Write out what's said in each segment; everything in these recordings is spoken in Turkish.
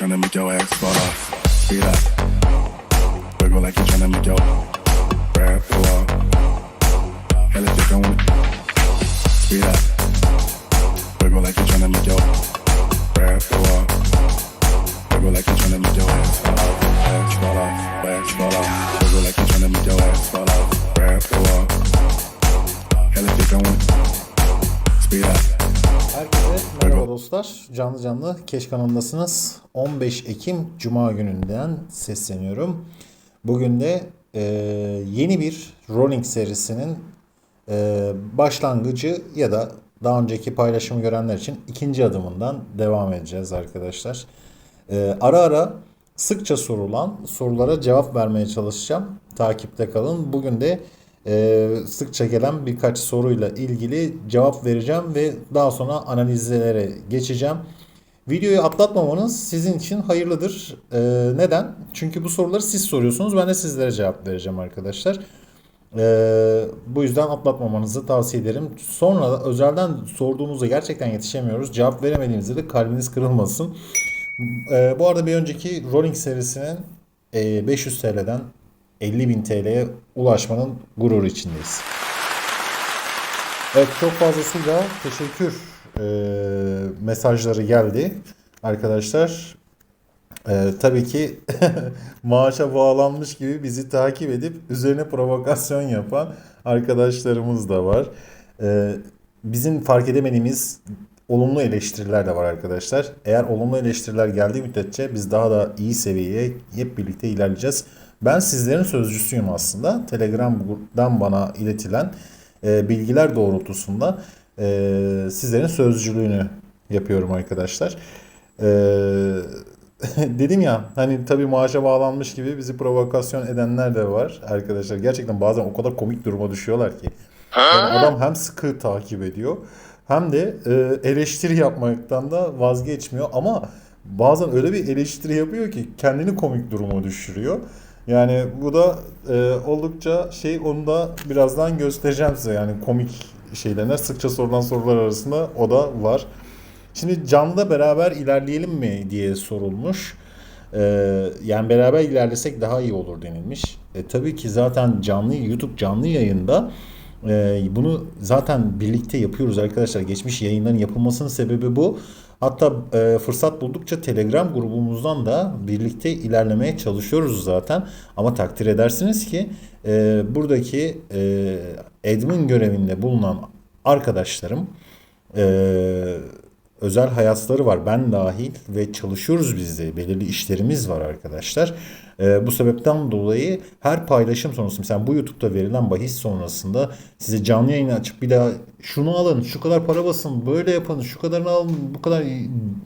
tryna make your ass fall off. Speed up. Wiggle like you're tryna make your grab the wall. Hell if you don't. Speed up. Canlı canlı Keş kanalındasınız. 15 Ekim Cuma gününden sesleniyorum. Bugün de e, yeni bir Rolling serisinin e, başlangıcı ya da daha önceki paylaşımı görenler için ikinci adımından devam edeceğiz arkadaşlar. E, ara ara sıkça sorulan sorulara cevap vermeye çalışacağım. Takipte kalın. Bugün de e, sıkça gelen birkaç soruyla ilgili cevap vereceğim ve daha sonra analizlere geçeceğim. Videoyu atlatmamanız sizin için hayırlıdır. E, neden? Çünkü bu soruları siz soruyorsunuz. Ben de sizlere cevap vereceğim arkadaşlar. E, bu yüzden atlatmamanızı tavsiye ederim. Sonra da özelden sorduğunuzda gerçekten yetişemiyoruz. Cevap veremediğimizde de kalbiniz kırılmasın. E, bu arada bir önceki Rolling serisinin e, 500 TL'den 50.000 TL'ye ulaşmanın gururu içindeyiz. Evet çok fazlasıyla teşekkür e, mesajları geldi arkadaşlar. E, tabii ki maaşa bağlanmış gibi bizi takip edip üzerine provokasyon yapan arkadaşlarımız da var. E, bizim fark edemediğimiz olumlu eleştiriler de var arkadaşlar. Eğer olumlu eleştiriler geldiği müddetçe biz daha da iyi seviyeye hep birlikte ilerleyeceğiz. Ben sizlerin sözcüsüyüm aslında. Telegram'dan bana iletilen e, bilgiler doğrultusunda e, sizlerin sözcülüğünü yapıyorum arkadaşlar. E, dedim ya hani tabii maaşa bağlanmış gibi bizi provokasyon edenler de var arkadaşlar. Gerçekten bazen o kadar komik duruma düşüyorlar ki. Yani adam hem sıkı takip ediyor hem de e, eleştiri yapmaktan da vazgeçmiyor ama bazen öyle bir eleştiri yapıyor ki kendini komik duruma düşürüyor. Yani bu da e, oldukça şey onu da birazdan göstereceğim size yani komik şeylerine sıkça sorulan sorular arasında o da var. Şimdi canlı beraber ilerleyelim mi diye sorulmuş. E, yani beraber ilerlesek daha iyi olur denilmiş. E, tabii ki zaten canlı YouTube canlı yayında e, bunu zaten birlikte yapıyoruz arkadaşlar. Geçmiş yayınların yapılmasının sebebi bu. Hatta e, fırsat buldukça Telegram grubumuzdan da birlikte ilerlemeye çalışıyoruz zaten. Ama takdir edersiniz ki e, buradaki e, admin görevinde bulunan arkadaşlarım e, özel hayatları var. Ben dahil ve çalışıyoruz biz de. Belirli işlerimiz var arkadaşlar. Ee, bu sebepten dolayı her paylaşım sonrasında mesela bu YouTube'da verilen bahis sonrasında size canlı yayını açıp bir daha şunu alın, şu kadar para basın, böyle yapın, şu kadarını alın, bu kadar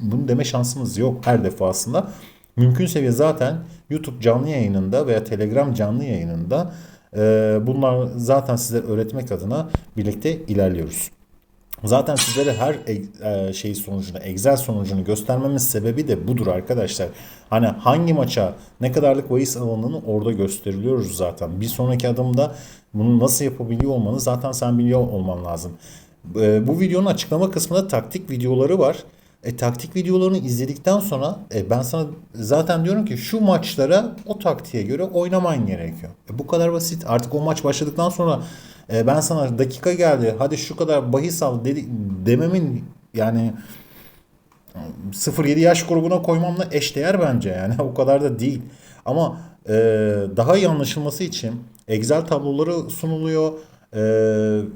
bunu deme şansınız yok her defasında. Mümkün seviye zaten YouTube canlı yayınında veya Telegram canlı yayınında e, bunlar zaten size öğretmek adına birlikte ilerliyoruz. Zaten sizlere her e, şey sonucunu, Excel sonucunu göstermemin sebebi de budur arkadaşlar. Hani hangi maça ne kadarlık bahis alanını orada gösteriliyoruz zaten. Bir sonraki adımda bunu nasıl yapabiliyor olmanı zaten sen biliyor olman lazım. E, bu videonun açıklama kısmında taktik videoları var. E, taktik videolarını izledikten sonra e, ben sana zaten diyorum ki şu maçlara o taktiğe göre oynaman gerekiyor. E, bu kadar basit. Artık o maç başladıktan sonra e, ben sana dakika geldi hadi şu kadar bahis al dedi, dememin yani 0-7 yaş grubuna koymamla eşdeğer bence yani o kadar da değil. Ama e, daha iyi anlaşılması için Excel tabloları sunuluyor. Ee,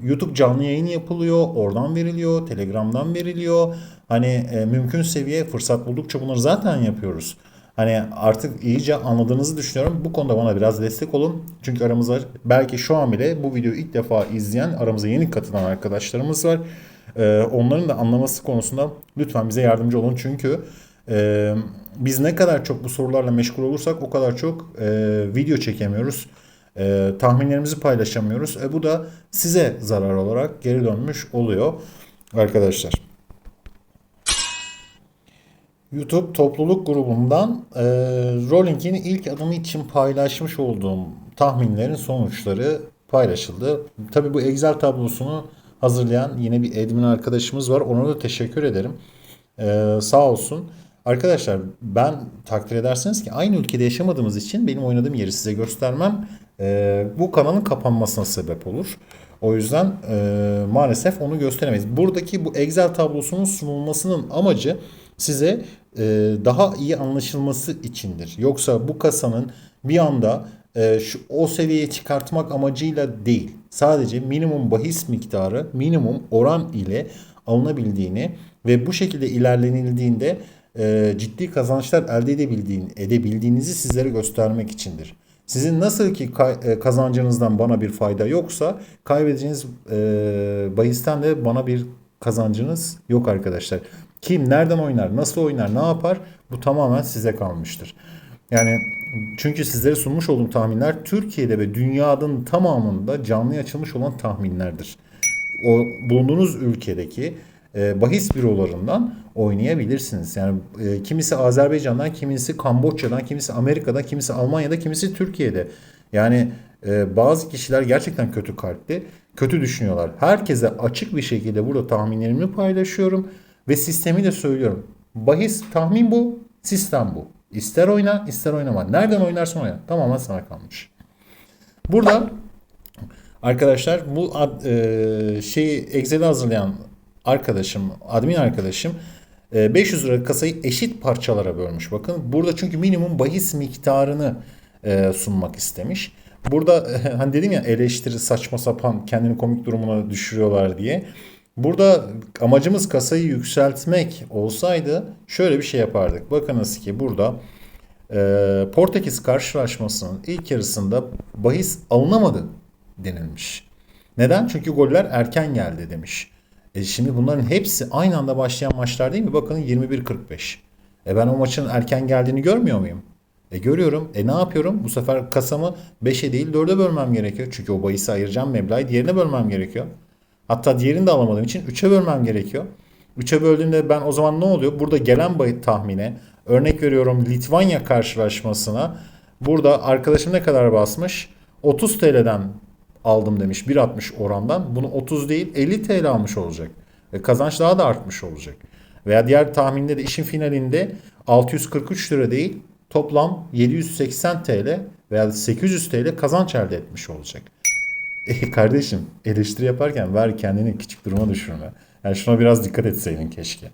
YouTube canlı yayın yapılıyor. Oradan veriliyor. Telegram'dan veriliyor. Hani e, mümkün seviye fırsat buldukça bunları zaten yapıyoruz. Hani artık iyice anladığınızı düşünüyorum. Bu konuda bana biraz destek olun. Çünkü aramızda belki şu an bile bu videoyu ilk defa izleyen aramıza yeni katılan arkadaşlarımız var. Ee, onların da anlaması konusunda lütfen bize yardımcı olun. Çünkü e, biz ne kadar çok bu sorularla meşgul olursak o kadar çok e, video çekemiyoruz. E, tahminlerimizi paylaşamıyoruz. E, bu da size zarar olarak geri dönmüş oluyor arkadaşlar. YouTube topluluk grubundan e, Rolling'in ilk adımı için paylaşmış olduğum tahminlerin sonuçları paylaşıldı. Tabii bu Excel tablosunu hazırlayan yine bir admin arkadaşımız var. Ona da teşekkür ederim. E, sağ olsun. Arkadaşlar ben takdir edersiniz ki aynı ülkede yaşamadığımız için benim oynadığım yeri size göstermem e, bu kanalın kapanmasına sebep olur. O yüzden e, maalesef onu gösteremeyiz. Buradaki bu Excel tablosunun sunulmasının amacı size e, daha iyi anlaşılması içindir. Yoksa bu kasanın bir anda e, şu o seviyeye çıkartmak amacıyla değil. Sadece minimum bahis miktarı, minimum oran ile alınabildiğini ve bu şekilde ilerlenildiğinde e, ciddi kazançlar elde edebildiğin, edebildiğinizi sizlere göstermek içindir. Sizin nasıl ki e, kazancınızdan bana bir fayda yoksa kaybedeceğiniz e, bahisten de bana bir kazancınız yok arkadaşlar. Kim nereden oynar, nasıl oynar, ne yapar bu tamamen size kalmıştır. Yani çünkü sizlere sunmuş olduğum tahminler Türkiye'de ve dünyanın tamamında canlı açılmış olan tahminlerdir. O bulunduğunuz ülkedeki e, bahis bürolarından oynayabilirsiniz. Yani e, kimisi Azerbaycan'dan, kimisi Kamboçya'dan, kimisi Amerika'dan, kimisi Almanya'da, kimisi Türkiye'de. Yani e, bazı kişiler gerçekten kötü kalpli, kötü düşünüyorlar. Herkese açık bir şekilde burada tahminlerimi paylaşıyorum ve sistemi de söylüyorum. Bahis tahmin bu, sistem bu. İster oyna, ister oynama. Nereden oynarsan oyna. Tamamen sana kalmış. Burada arkadaşlar bu ad, e, şeyi Excel'i hazırlayan arkadaşım, admin arkadaşım e, 500 lira kasayı eşit parçalara bölmüş. Bakın burada çünkü minimum bahis miktarını e, sunmak istemiş. Burada hani dedim ya eleştiri saçma sapan kendini komik durumuna düşürüyorlar diye. Burada amacımız kasayı yükseltmek olsaydı şöyle bir şey yapardık. Bakınız ki burada e, Portekiz karşılaşmasının ilk yarısında bahis alınamadı denilmiş. Neden? Çünkü goller erken geldi demiş. E şimdi bunların hepsi aynı anda başlayan maçlar değil mi? Bakın 21.45. E ben o maçın erken geldiğini görmüyor muyum? E görüyorum. E ne yapıyorum? Bu sefer kasamı 5'e değil 4'e bölmem gerekiyor. Çünkü o bahisi ayıracağım meblağı diğerine bölmem gerekiyor. Hatta diğerini de alamadığım için 3'e bölmem gerekiyor. 3'e böldüğümde ben o zaman ne oluyor? Burada gelen bahis tahmine örnek veriyorum Litvanya karşılaşmasına burada arkadaşım ne kadar basmış? 30 TL'den aldım demiş 1.60 orandan. Bunu 30 değil 50 TL almış olacak. Ve kazanç daha da artmış olacak. Veya diğer tahminde de işin finalinde 643 lira değil toplam 780 TL veya 800 TL kazanç elde etmiş olacak. E kardeşim eleştiri yaparken ver kendini küçük duruma düşürme. Yani şuna biraz dikkat etseydin keşke.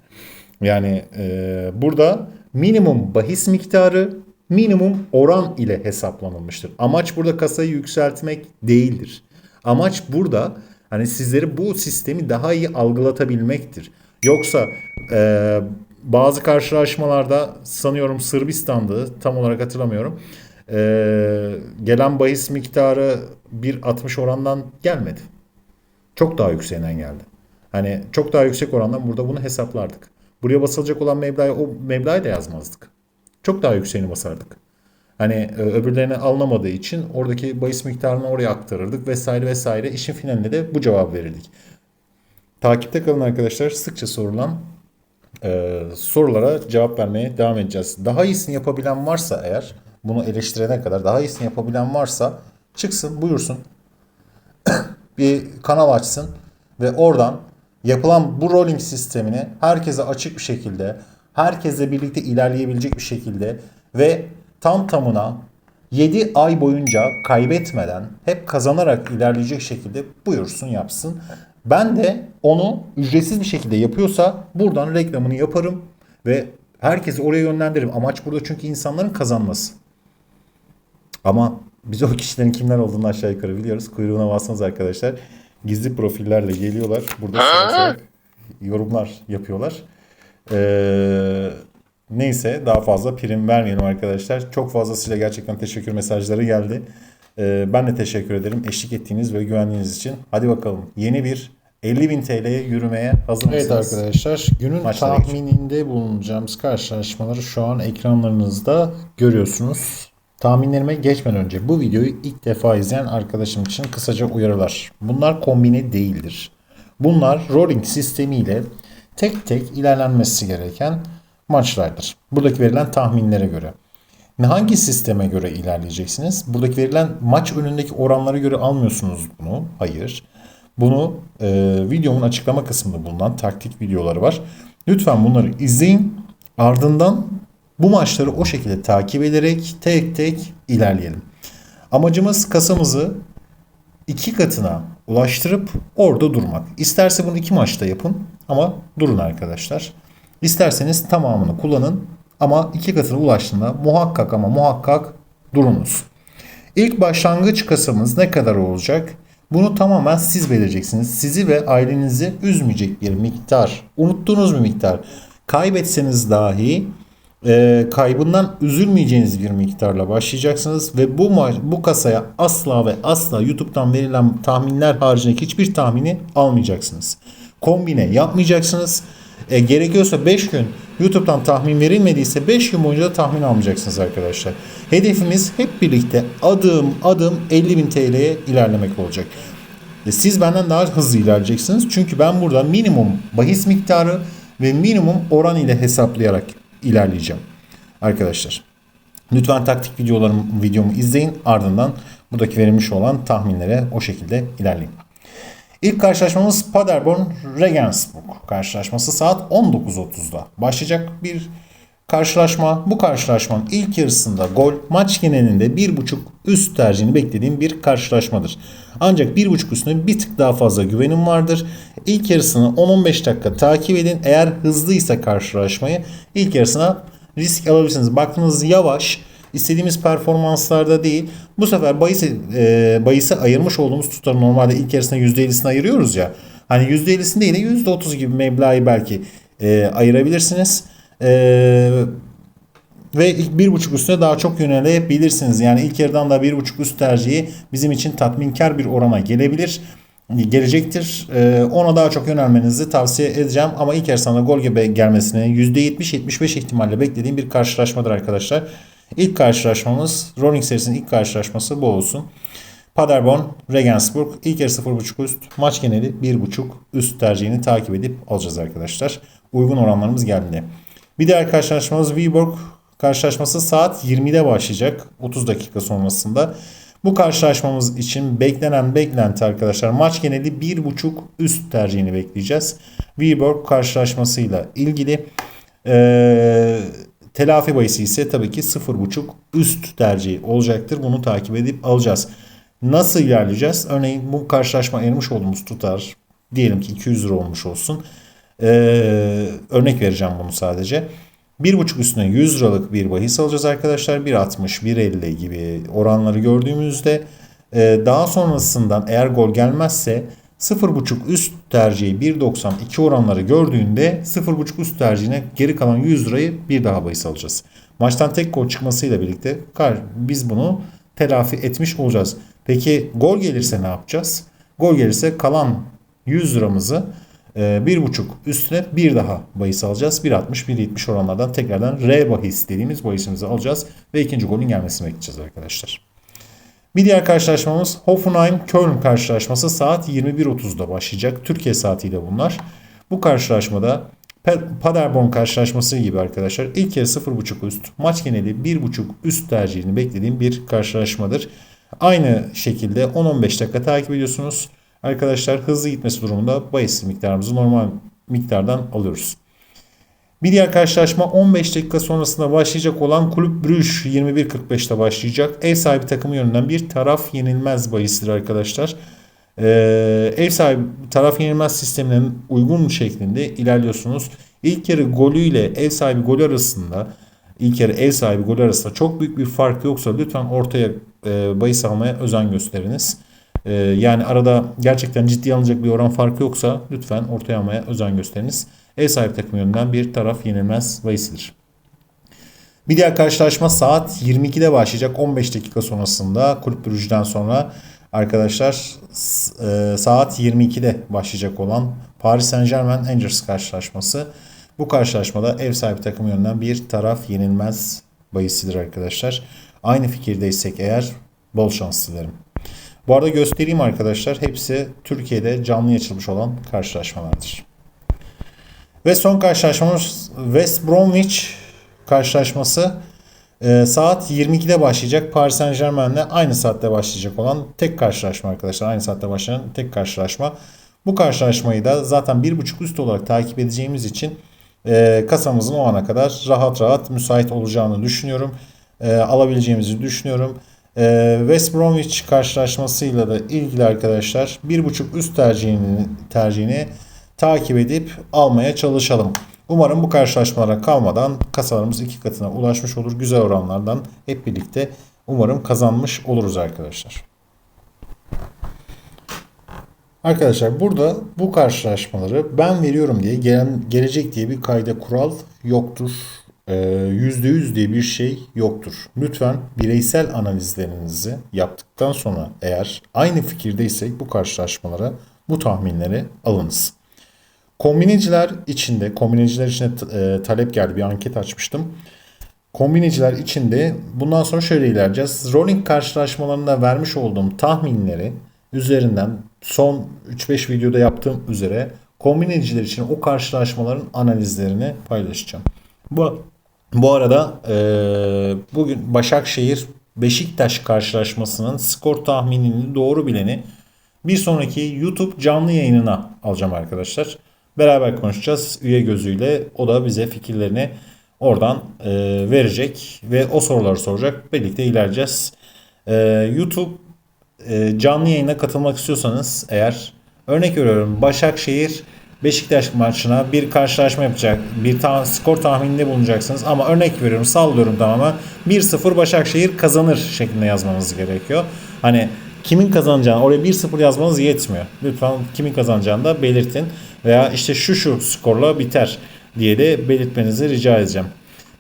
Yani e, burada minimum bahis miktarı minimum oran ile hesaplanılmıştır. Amaç burada kasayı yükseltmek değildir. Amaç burada hani sizleri bu sistemi daha iyi algılatabilmektir. Yoksa e, bazı karşılaşmalarda sanıyorum Sırbistan'dı tam olarak hatırlamıyorum. E, gelen bahis miktarı 1.60 orandan gelmedi. Çok daha yükseğinden geldi. Hani çok daha yüksek orandan burada bunu hesaplardık. Buraya basılacak olan meblağı o meblağı da yazmazdık. Çok daha yükseğini basardık. Hani e, öbürlerine alınamadığı için oradaki bahis miktarını oraya aktarırdık vesaire vesaire. İşin finalinde de bu cevap verirdik. Takipte kalın arkadaşlar. Sıkça sorulan e, sorulara cevap vermeye devam edeceğiz. Daha iyisini yapabilen varsa eğer bunu eleştirene kadar daha iyisini yapabilen varsa çıksın buyursun. bir kanal açsın ve oradan yapılan bu rolling sistemini herkese açık bir şekilde, herkesle birlikte ilerleyebilecek bir şekilde ve tam tamına 7 ay boyunca kaybetmeden hep kazanarak ilerleyecek şekilde buyursun yapsın. Ben de onu ücretsiz bir şekilde yapıyorsa buradan reklamını yaparım ve herkesi oraya yönlendiririm. Amaç burada çünkü insanların kazanması. Ama biz o kişilerin kimler olduğunu aşağı yukarı biliyoruz. Kuyruğuna basmaz arkadaşlar. Gizli profillerle geliyorlar. Burada yorumlar yapıyorlar. Ee, neyse daha fazla prim vermeyelim arkadaşlar. Çok fazlasıyla gerçekten teşekkür mesajları geldi. Ee, ben de teşekkür ederim eşlik ettiğiniz ve güvendiğiniz için. Hadi bakalım yeni bir 50.000 TL'ye yürümeye hazır mısınız? Evet arkadaşlar günün Maçlara tahmininde bulunacağımız karşılaşmaları şu an ekranlarınızda görüyorsunuz. Tahminlerime geçmeden önce bu videoyu ilk defa izleyen arkadaşım için kısaca uyarılar. Bunlar kombine değildir. Bunlar rolling sistemiyle tek tek ilerlenmesi gereken maçlardır. Buradaki verilen tahminlere göre. Hangi sisteme göre ilerleyeceksiniz? Buradaki verilen maç önündeki oranlara göre almıyorsunuz bunu. Hayır. Bunu e, videomun açıklama kısmında bulunan taktik videoları var. Lütfen bunları izleyin Ardından bu maçları o şekilde takip ederek tek tek ilerleyelim. Amacımız kasamızı iki katına ulaştırıp orada durmak. İsterse bunu iki maçta yapın ama durun arkadaşlar. İsterseniz tamamını kullanın ama iki katına ulaştığında muhakkak ama muhakkak durunuz. İlk başlangıç kasamız ne kadar olacak? Bunu tamamen siz belirleyeceksiniz. Sizi ve ailenizi üzmeyecek bir miktar, unuttuğunuz bir miktar. Kaybetseniz dahi e, kaybından üzülmeyeceğiniz bir miktarla başlayacaksınız ve bu bu kasaya asla ve asla YouTube'dan verilen tahminler haricindeki hiçbir tahmini almayacaksınız. Kombine yapmayacaksınız. E, gerekiyorsa 5 gün YouTube'dan tahmin verilmediyse 5 gün boyunca da tahmin almayacaksınız arkadaşlar. Hedefimiz hep birlikte adım adım 50.000 TL'ye ilerlemek olacak. E, siz benden daha hızlı ilerleyeceksiniz. Çünkü ben burada minimum bahis miktarı ve minimum oran ile hesaplayarak ilerleyeceğim. Arkadaşlar. Lütfen taktik videolarım, videomu izleyin. Ardından buradaki verilmiş olan tahminlere o şekilde ilerleyin. İlk karşılaşmamız Paderborn Regensburg karşılaşması saat 19.30'da başlayacak bir karşılaşma. Bu karşılaşmanın ilk yarısında gol maç genelinde 1.5 üst tercihini beklediğim bir karşılaşmadır. Ancak 1.5 üstüne bir tık daha fazla güvenim vardır. İlk yarısını 10-15 dakika takip edin. Eğer hızlıysa karşılaşmayı ilk yarısına risk alabilirsiniz. Baktığınız yavaş istediğimiz performanslarda değil. Bu sefer bahisi, e, bahisi ayırmış olduğumuz tutarı normalde ilk yarısına %50'sini ayırıyoruz ya. Hani %50'sini değil de %30 gibi meblağı belki e, ayırabilirsiniz. E, ve ilk bir buçuk üstüne daha çok yönelebilirsiniz. Yani ilk yarıdan da bir buçuk üst tercihi bizim için tatminkar bir orana gelebilir. Gelecektir. Ee, ona daha çok yönelmenizi tavsiye edeceğim. Ama ilk yarısında gol gibi gelmesini %70-75 ihtimalle beklediğim bir karşılaşmadır arkadaşlar. İlk karşılaşmamız Rolling serisinin ilk karşılaşması bu olsun. Paderborn, Regensburg ilk yarı 0.5 üst. Maç geneli 1.5 üst tercihini takip edip alacağız arkadaşlar. Uygun oranlarımız geldi. Bir diğer karşılaşmamız Viborg karşılaşması saat 20'de başlayacak. 30 dakika sonrasında. Bu karşılaşmamız için beklenen beklenti arkadaşlar maç geneli 1.5 üst tercihini bekleyeceğiz. Viborg karşılaşmasıyla ilgili ee, telafi bahisi ise tabii ki 0.5 üst tercihi olacaktır. Bunu takip edip alacağız. Nasıl ilerleyeceğiz? Örneğin bu karşılaşma ermiş olduğumuz tutar diyelim ki 200 lira olmuş olsun. Ee, örnek vereceğim bunu sadece. 1.5 üstüne 100 liralık bir bahis alacağız arkadaşlar. 1.60, 1.50 gibi oranları gördüğümüzde e, daha sonrasından eğer gol gelmezse 0.5 üst tercihi 1.92 oranları gördüğünde 0.5 üst tercihine geri kalan 100 lirayı bir daha bahis alacağız. Maçtan tek gol çıkmasıyla birlikte biz bunu telafi etmiş olacağız. Peki gol gelirse ne yapacağız? Gol gelirse kalan 100 liramızı bir buçuk üstüne bir daha bahis alacağız. 1.60 1.70 oranlardan tekrardan R bahis dediğimiz bahisimizi alacağız ve ikinci golün gelmesini bekleyeceğiz arkadaşlar. Bir diğer karşılaşmamız Hoffenheim-Köln karşılaşması saat 21.30'da başlayacak. Türkiye saatiyle bunlar. Bu karşılaşmada Paderborn karşılaşması gibi arkadaşlar ilk yarı 0.5 üst maç geneli 1.5 üst tercihini beklediğim bir karşılaşmadır. Aynı şekilde 10-15 dakika takip ediyorsunuz. Arkadaşlar hızlı gitmesi durumunda bahis miktarımızı normal miktardan alıyoruz. Bir diğer karşılaşma 15 dakika sonrasında başlayacak olan Kulüp Brüj 21.45'te başlayacak. Ev sahibi takımı yönünden bir taraf yenilmez bahisidir arkadaşlar. Ee, ev sahibi taraf yenilmez sisteminin uygun şeklinde ilerliyorsunuz. İlk yarı golüyle ev sahibi gol arasında ilk yarı ev sahibi gol arasında çok büyük bir fark yoksa lütfen ortaya e, bahis almaya özen gösteriniz. E, yani arada gerçekten ciddi alınacak bir oran farkı yoksa lütfen ortaya almaya özen gösteriniz. Ev sahibi takım yönünden bir taraf yenilmez bahisidir. Bir diğer karşılaşma saat 22'de başlayacak 15 dakika sonrasında Kulüp Brüj'den sonra arkadaşlar e, saat 22'de başlayacak olan Paris Saint Germain Angers karşılaşması. Bu karşılaşmada ev sahibi takım yönünden bir taraf yenilmez bahisidir arkadaşlar. Aynı fikirdeysek eğer bol şans dilerim. Bu arada göstereyim arkadaşlar. Hepsi Türkiye'de canlı açılmış olan karşılaşmalardır. Ve son karşılaşmamız West Bromwich karşılaşması e, saat 22'de başlayacak. Paris Saint Germain'le aynı saatte başlayacak olan tek karşılaşma arkadaşlar. Aynı saatte başlayan tek karşılaşma. Bu karşılaşmayı da zaten 1.5 üst olarak takip edeceğimiz için e, kasamızın o ana kadar rahat rahat müsait olacağını düşünüyorum. E, alabileceğimizi düşünüyorum. E, West Bromwich karşılaşmasıyla da ilgili arkadaşlar 1.5 üst tercihini, tercihini takip edip almaya çalışalım. Umarım bu karşılaşmalara kalmadan kasalarımız iki katına ulaşmış olur. Güzel oranlardan hep birlikte umarım kazanmış oluruz arkadaşlar. Arkadaşlar burada bu karşılaşmaları ben veriyorum diye gelen, gelecek diye bir kayda kural yoktur. Ee, %100 diye bir şey yoktur. Lütfen bireysel analizlerinizi yaptıktan sonra eğer aynı fikirdeysek bu karşılaşmalara bu tahminleri alınız. Kombineciler içinde, kombineciler içinde e, talep geldi bir anket açmıştım. Kombineciler içinde bundan sonra şöyle ilerleyeceğiz. Rolling karşılaşmalarında vermiş olduğum tahminleri üzerinden son 3-5 videoda yaptığım üzere kombineciler için o karşılaşmaların analizlerini paylaşacağım. Bu, bu arada e, bugün Başakşehir Beşiktaş karşılaşmasının skor tahminini doğru bileni bir sonraki YouTube canlı yayınına alacağım arkadaşlar. Beraber konuşacağız üye gözüyle. O da bize fikirlerini oradan e, verecek ve o soruları soracak. Birlikte ilerleyeceğiz. E, YouTube e, canlı yayına katılmak istiyorsanız eğer örnek veriyorum Başakşehir Beşiktaş maçına bir karşılaşma yapacak. Bir ta- skor tahmininde bulunacaksınız ama örnek veriyorum sallıyorum tamamen 1-0 Başakşehir kazanır şeklinde yazmanız gerekiyor. Hani kimin kazanacağını oraya 1-0 yazmanız yetmiyor. Lütfen kimin kazanacağını da belirtin veya işte şu şu skorla biter diye de belirtmenizi rica edeceğim.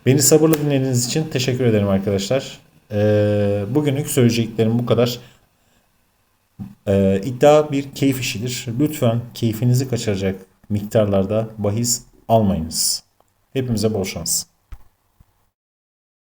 Beni sabırla dinlediğiniz için teşekkür ederim arkadaşlar. Ee, bugünlük söyleyeceklerim bu kadar. Ee, iddia bir keyif işidir. Lütfen keyfinizi kaçıracak miktarlarda bahis almayınız. Hepimize bol şans.